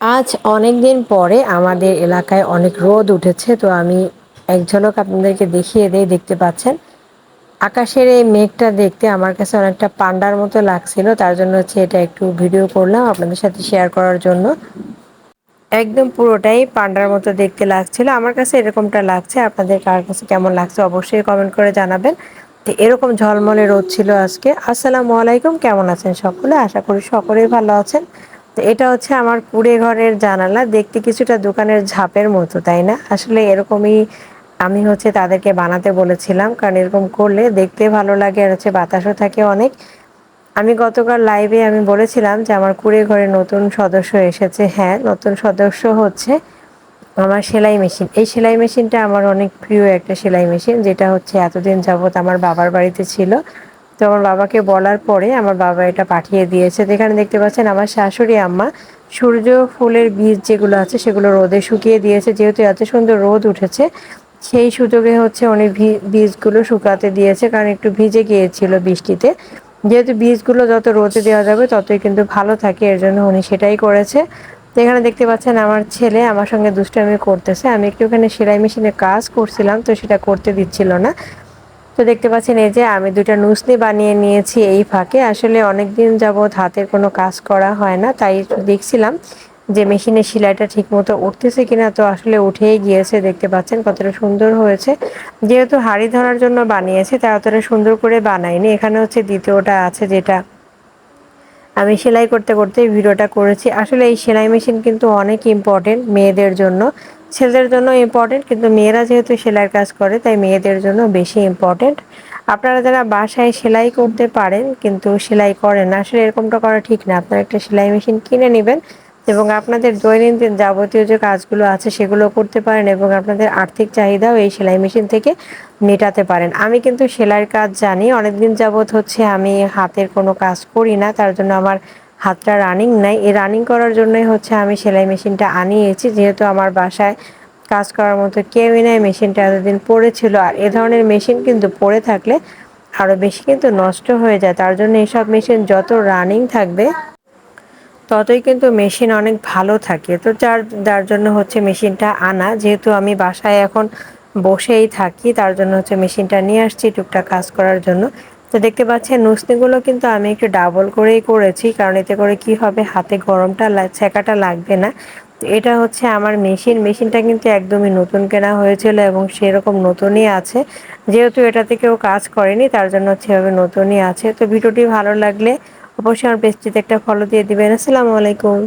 আজ অনেক দিন পরে আমাদের এলাকায় অনেক রোদ উঠেছে, তো আমি এক ঝলক আপনাদেরকে দেখিয়ে দেই, দেখতে পাচ্ছেন। আকাশের এই মেঘটা দেখতে আমার কাছে অনেকটা পান্ডার মতো লাগছিল, তার জন্য হচ্ছে এটা একটু ভিডিও করলাম আপনাদের সাথে শেয়ার করার জন্য। একদম পুরোটাই পান্ডার মতো দেখতে লাগছিল, আমার কাছে এরকমটা লাগছে, আপনাদের কার কাছে কেমন লাগছে অবশ্যই কমেন্ট করে জানাবেন। তো এরকম ঝলমলে রোদ ছিল আজকে। আসসালামু আলাইকুম, কেমন আছেন সকলে? আশা করি সকলেই ভালো আছেন। এটা হচ্ছে আমার কুড়ে ঘরের জানালা। দেখতে কিছুটা দোকানের ঝাপের মতো, তাই না? আসলে এরকমই আমি হচ্ছে তাদেরকে বানাতে বলেছিলাম, কারণ এরকম করলে দেখতে ভালো লাগে আর হচ্ছে বাতাসও থাকে অনেক। আমি গতকাল লাইভে আমি বলেছিলাম যে আমার কুড়ে ঘরে নতুন সদস্য এসেছে। হ্যাঁ নতুন সদস্য হচ্ছে আমার সেলাই মেশিন। এই সেলাই মেশিনটা আমার অনেক প্রিয় একটা সেলাই মেশিন, যেটা হচ্ছে এতদিন যাবৎ আমার বাবার বাড়িতে ছিল। তো আমার বাবাকে বলার পরে আমার বাবা এটা পাঠিয়ে দিয়েছে। যেখানে দেখতে পাচ্ছেন আমার শাশুড়ি আম্মা সূর্য ফুলের বীজ যেগুলো আছে সেগুলো রোদে শুকিয়ে দিয়েছে। যেহেতু এত সুন্দর রোদ উঠেছে, সেই সুযোগে হচ্ছে উনি বীজগুলো শুকাতে দিয়েছে কারণ একটু ভিজে গিয়েছিল বৃষ্টিতে। যেহেতু বীজগুলো যত রোদে দেওয়া যাবে ততই কিন্তু ভালো থাকে, এর জন্য উনি সেটাই করেছে। তো এখানে দেখতে পাচ্ছেন আমার ছেলে আমার সঙ্গে দুষ্টামি করতেছে। আমি একটুখানি সেলাই মেশিনে কাজ করছিলাম, তো সেটা করতে দিচ্ছিল না। তো দেখতে পাচ্ছেন এই যে আমি দুটা নুসনি বানিয়ে নিয়েছি এই ফাঁকে। আসলে অনেক দিন যাবৎ হাতের কোনো কাজ করা হয় না, তাই দেখছিলাম যে মেশিনের সেলাইটা ঠিক মতো উঠতেছে কিনা তো আসলে উঠেই গিয়েছে, দেখতে পাচ্ছেন কতটা সুন্দর হয়েছে। যেহেতু হাড়ি ধরার জন্য বানিয়েছে তা অতটা সুন্দর করে বানাইনি। এখানে হচ্ছে দ্বিতীয়টা আছে যেটা আমি সেলাই করতে করতে ভিডিওটা করেছি। আসলে এই সেলাই মেশিন কিন্তু অনেক ইম্পর্টেন্ট মেয়েদের জন্য। ছেলেদের জন্য ইম্পর্টেন্ট কিন্তু মেয়েরা যেহেতু সেলাইয়ের কাজ করে, তাই মেয়েদের জন্য বেশি ইম্পর্টেন্ট আপনারা যারা বাসায় সেলাই করতে পারেন, কিন্তু সেলাই করেন না, আসলে এরকমটা করা ঠিক না। আপনারা একটা সেলাই মেশিন কিনে নেবেন এবং আপনাদের দৈনন্দিন যাবতীয় যে কাজগুলো আছে, সেগুলো করতে পারেন এবং আপনাদের আর্থিক চাহিদাও এই সেলাই মেশিন থেকে মেটাতে পারেন। আমি কিন্তু সেলাইয়ের কাজ জানি, অনেকদিন যাবৎ হচ্ছে আমি হাতের কোনো কাজ করি না, তার জন্য আমার হাতটা রানিং নাই। এই রানিং করার জন্যই হচ্ছে আমি সেলাই মেশিনটা আনিয়েছি। যেহেতু আমার বাসায় কাজ করার মতো কেউই নাই, মেশিনটা এতদিন পড়েছিল। আর এ ধরনের মেশিন কিন্তু পড়ে থাকলে আরও বেশি কিন্তু নষ্ট হয়ে যায়। তার জন্য এসব মেশিন যত রানিং থাকবে, ততই কিন্তু মেশিন অনেক ভালো থাকে। তো যার যার জন্য হচ্ছে মেশিনটা আনা। যেহেতু আমি বাসায় এখন বসেই থাকি, তার জন্য হচ্ছে মেশিনটা নিয়ে আসছি টুকটাক কাজ করার জন্য। তো দেখতে পাচ্ছেন নুসনিগুলো কিন্তু আমি একটু ডাবল করেই করেছি, কারণ এতে করে কি হবে, হাতে গরমটা ছেঁকাটা লাগবে না। এটা হচ্ছে আমার মেশিন, মেশিনটা কিন্তু একদমই নতুন কেনা হয়েছিল এবং সেরকম নতুনই আছে। যেহেতু এটাতে কেউ কাজ করেনি, তার জন্য এভাবে নতুনই আছে। তো ভিডিওটি ভালো লাগলে অবশ্যই আমার পেজটিতে একটা ফলো দিয়ে দিবেন। আসসালামু আলাইকুম।